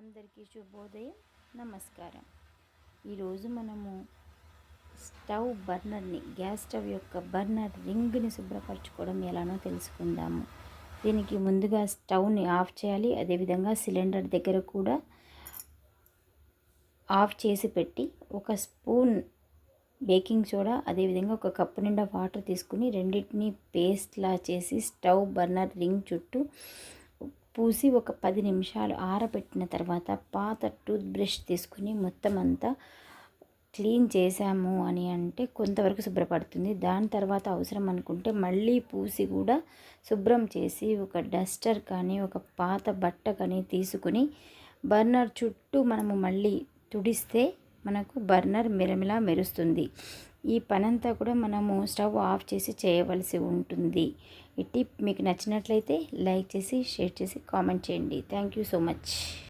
అందరికీ శుభోదయం. నమస్కారం. ఈరోజు మనము స్టవ్ బర్నర్ని గ్యాస్ స్టవ్ యొక్క బర్నర్ రింగ్ని శుభ్రపరచుకోవడం ఎలానో తెలుసుకుందాము. దీనికి ముందుగా స్టవ్ని ఆఫ్ చేయాలి. అదేవిధంగా సిలిండర్ దగ్గర కూడా ఆఫ్ చేసి పెట్టి ఒక స్పూన్ బేకింగ్ సోడా అదేవిధంగా ఒక కప్పు నిండా వాటర్ తీసుకుని రెండింటిని పేస్ట్లా చేసి స్టవ్ బర్నర్ రింగ్ చుట్టూ పూసి ఒక పది నిమిషాలు ఆరబెట్టిన తర్వాత పాత టూత్ బ్రష్ తీసుకుని మొత్తం అంతా క్లీన్ చేసాము అని అంటే కొంతవరకు శుభ్రపడుతుంది. దాని తర్వాత అవసరం అనుకుంటే మళ్ళీ పూసి కూడా శుభ్రం చేసి ఒక డస్టర్ కానీ ఒక పాత బట్ట కానీ తీసుకుని బర్నర్ చుట్టూ మనము మళ్ళీ తుడిస్తే మనకు బర్నర్ మిరమిలా మెరుస్తుంది. ఈ పనంతా కూడా మనము స్టవ్ ఆఫ్ చేసి చేయవలసి ఉంటుంది. ఈ టిప్ మీకు నచ్చినట్లయితే లైక్ చేసి షేర్ చేసి కామెంట్ చేయండి. Thank you so much.